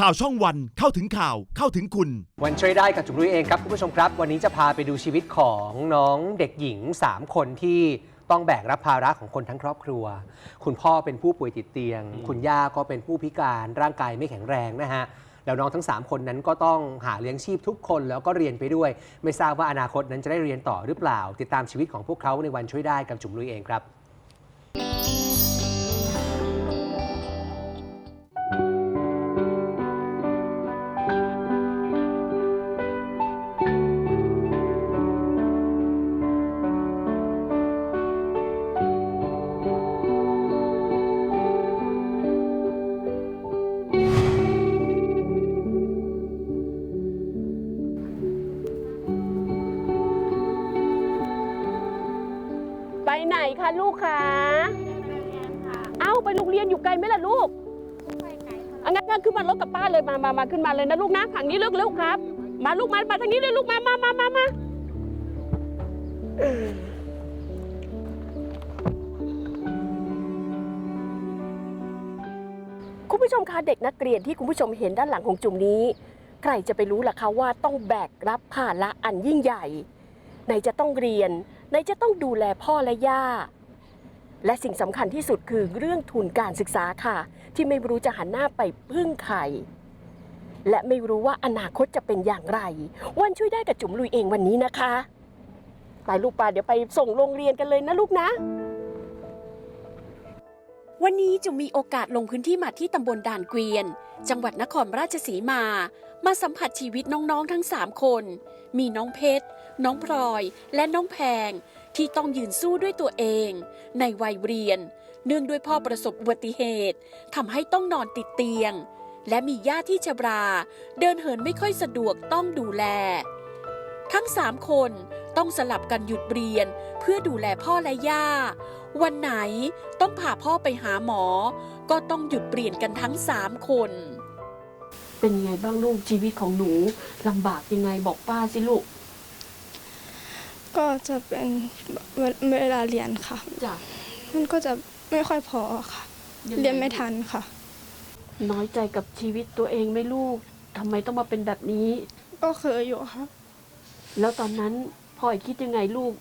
ข่าวช่องวันเข้าถึงข่าวเข้าถึงคุณ วันช่วยได้กับจุ๋มรุ้ยเองครับคุณผู้ชมครับ วันนี้จะพาไปดูชีวิตของน้องเด็กหญิง 3 คนที่ต้องแบกรับภาระของคนทั้งครอบครัว คุณพ่อเป็นผู้ป่วยติดเตียง คุณย่าก็เป็นผู้พิการร่างกายไม่แข็งแรงนะฮะแล้วน้องทั้ง 3 คนนั้นก็ต้องหาเลี้ยงชีพทุกคนแล้วก็เรียนไปด้วย ไม่ทราบว่าอนาคตนั้นจะได้เรียนต่อหรือเปล่า ติดตามชีวิตของพวกเขาในวันช่วยได้กับจุ๋มรุ้ยเองครับ ไปไหนคะลูกคะเอ้าไปโรงเรียนอยู่ไกลไหมล่ะลูกอังั้นงั้นขึ้นมารถกับป้าเลยมามามาขึ้นมาเลยนะลูกนะทางนี้เร็วเร็วครับ มาลูกมามาทางนี้เลยลูกมามามามามาคุณผู้ชมคะเด็กนักเรียนที่คุณผู้ชมเห็นด้านหลังของจุ่มนี้ ใครจะไปรู้ล่ะคะว่าต้องแบกรับภาระอันยิ่งใหญ่ ไหนจะต้องเรียนไห นจะต้องดูแลพ่อและย่า และสิ่งสำคัญที่สุดคือเรื่องทุนการศึกษาค่ะ ที่ไม่รู้จะหันหน้าไปพึ่งใครและไม่รู้ว่าอนาคตจะเป็นอย่างไร วันช่วยได้กับจุ๋มลุยเองวันนี้นะคะ ไปลูกปลาเดี๋ยวไปส่งโรงเรียนกันเลยนะลูกนะ วันนี้จุ๋มมีโอกาสลงพื้นที่มาที่ตำบลด่านเกวียน จังหวัดนครราชสีมา มาสัมผัสชีวิตน้องๆทั้ง 3 คน มีน้องเพชร น้องพลอย และน้องแพง ที่ต้องยืนสู้ด้วยตัวเอง ในวัยเรียน เนื่องด้วยพ่อประสบอุบัติเหตุทำให้ต้องนอนติดเตียง และมีญาติที่ชรา เดินเหินไม่ค่อยสะดวกต้องดูแล ทั้งสามคนต้องสลับกันหยุดเรียนเพื่อดูแลพ่อและย่า วันไหนต้องพาพ่อไปหาหมอ ก็ต้องหยุดเรียนกันทั้งสามคน เป็นยังไงบ้างลูกชีวิตของหนูลำบากยังไงบอกป้าสิลูกก็จะเป็นเวเวลาเรียนค่ะ จ้ะมันก็จะไม่ค่อยพอค่ะงงเรียนไม่ทันค่ะ น้อยใจกับชีวิตตัวเองไหมลูกทำไมต้องมาเป็นแบบนี้ ก็เคยอยู่ค่ะแล้วตอนนั้นพลอยคิดยังไงลูก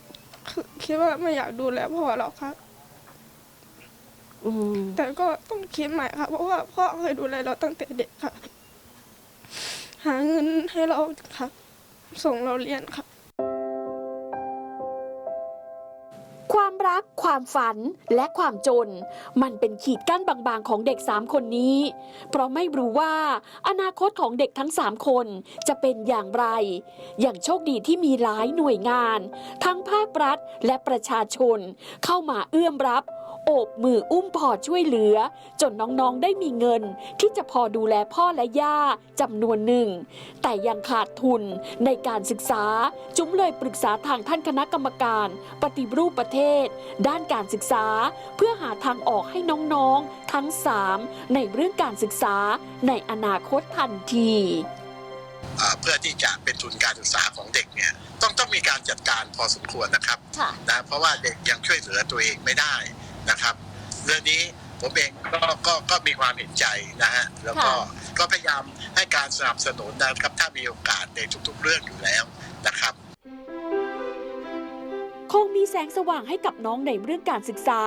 คือคิดว่าไม่อยากดูแลพ่อหรอกค่ะ อืมแต่ก็ต้องคิดใหม่ค่ะ เพราะว่าพ่อเคยดูแลเราตั้งแต่เด็กค่ะ หาเงินให้เราค่ะ ส่งเราเรียนค่ะ ความรัก ความฝันและความจน มันเป็นขีดกั้นบางๆของเด็กสามคนนี้ เพราะไม่รู้ว่า อนาคตของเด็กทั้งสามคนจะเป็นอย่างไร อย่างโชคดีที่มีหลายหน่วยงาน ทั้งภาครัฐและประชาชน เข้ามาเอื้อมรับ โอบมืออุ้มพอช่วยเหลือ จนน้องๆได้มีเงิน ที่จะพอดูแลพ่อและย่าจำนวนหนึ่ง แต่ยังขาดทุนในการศึกษา จุ๋มเลยปรึกษาทางท่านคณะกรรมการ ปฏิรูปประเทศ ด้านการศึกษา เพื่อหาทางออกให้น้องๆ ทั้ง 3 ในเรื่องการศึกษาในอนาคตทันทีอ่าเพื่อที่จะเป็นทุนการศึกษาของเด็กเนี่ยต้องต้องมีการจัดการพอสมควรนะครับค่ะนะเพราะว่าเด็กยังช่วยเหลือตัวเองไม่ได้ นะครับเรื่องนี้ผมเองก็ก็ก็มีความเห็นใจนะฮะแล้วก็ค่ะก็พยายามให้การสนับสนุนนะครับถ้ามีโอกาสในทุกๆเรื่องอยู่แล้วนะครับ คงมีแสงสว่างให้กับน้องในเรื่องการศึกษา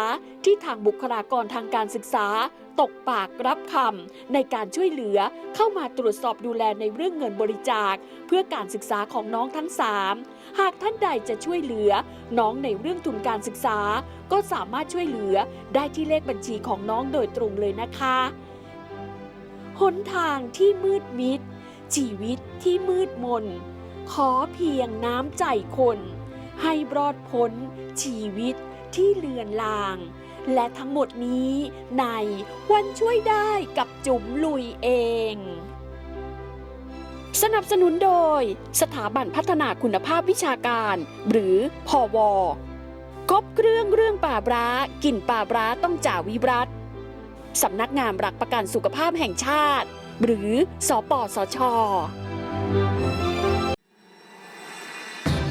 ที่ทางบุคลากรทางการศึกษา ตกปากรับคำในการช่วยเหลือเข้ามาตรวจสอบดูแลในเรื่องเงินบริจาค เพื่อการศึกษาของน้องทั้ง 3 หากท่านใดจะช่วยเหลือ น้องในเรื่องทุนการศึกษา ก็สามารถช่วยเหลือได้ที่เลขบัญชีของน้องโดยตรงเลยนะคะหนทางที่มืดมิด ชีวิตที่มืดมน ขอเพียงน้ำใจคน ให้รอดพ้นชีวิตที่เลือนลาง และทั้งหมดนี้ในวันช่วยได้กับจุ๋มลุยเอง สนับสนุนโดย สถาบันพัฒนาคุณภาพวิชาการ หรือพอวครบเครื่องเรื่องป่าบร้ากลิ่นป่าบร้าต้องจ่าวิรัตสำนักงานหลักประกันสุขภาพแห่งชาติ หรือสอปอสช